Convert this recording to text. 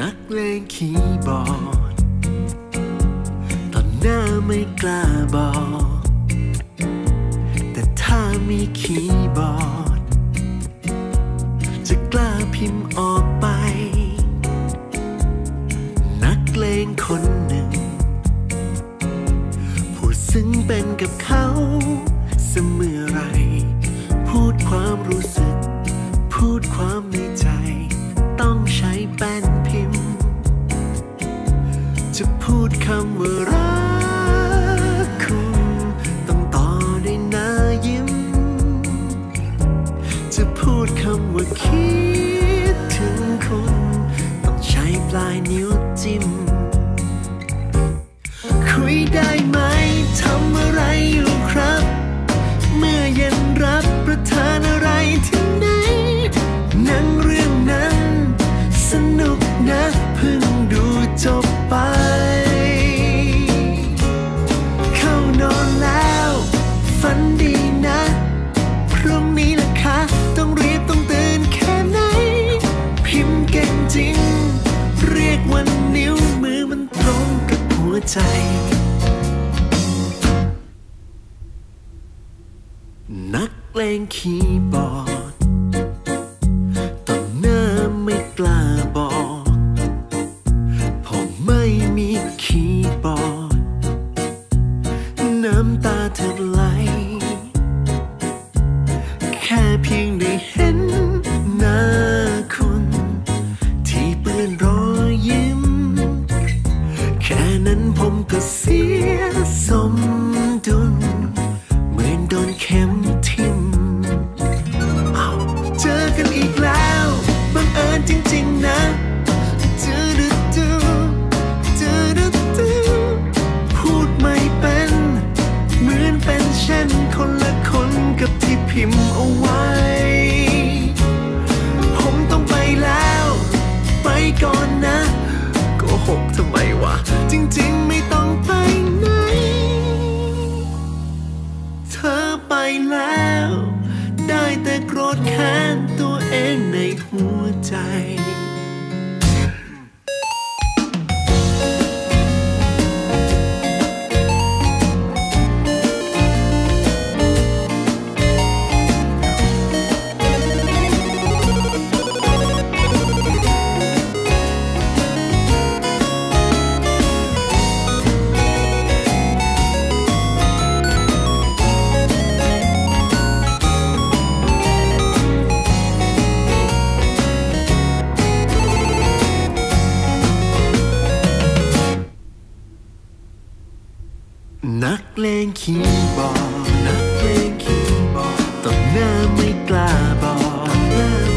นักเลงคีย์บอร์ดตอนหน้าไม่กล้าบอก แต่ถ้ามีคีย์บอร์ด จะกล้าพิมพ์ออกไป นักเลงคนหนึ่ง พูดซึ้งเป็นกับเขา เสมอไร พูดความรู้สึกำว่ารักคุณต้องต่อด้วยนายิ้ม จะพูดคำว่าคิดถึงคุณ ต้องใช้ปลายนิ้วจิ้ม คุยได้ไหมทำอะไรอยู่ครับ เมื่อเย็นรับ นักเลงคีย์บอร์ด นั้นผมก็เสียสมดุล หัวใจ thinking about, not thinking about, the man we glad about.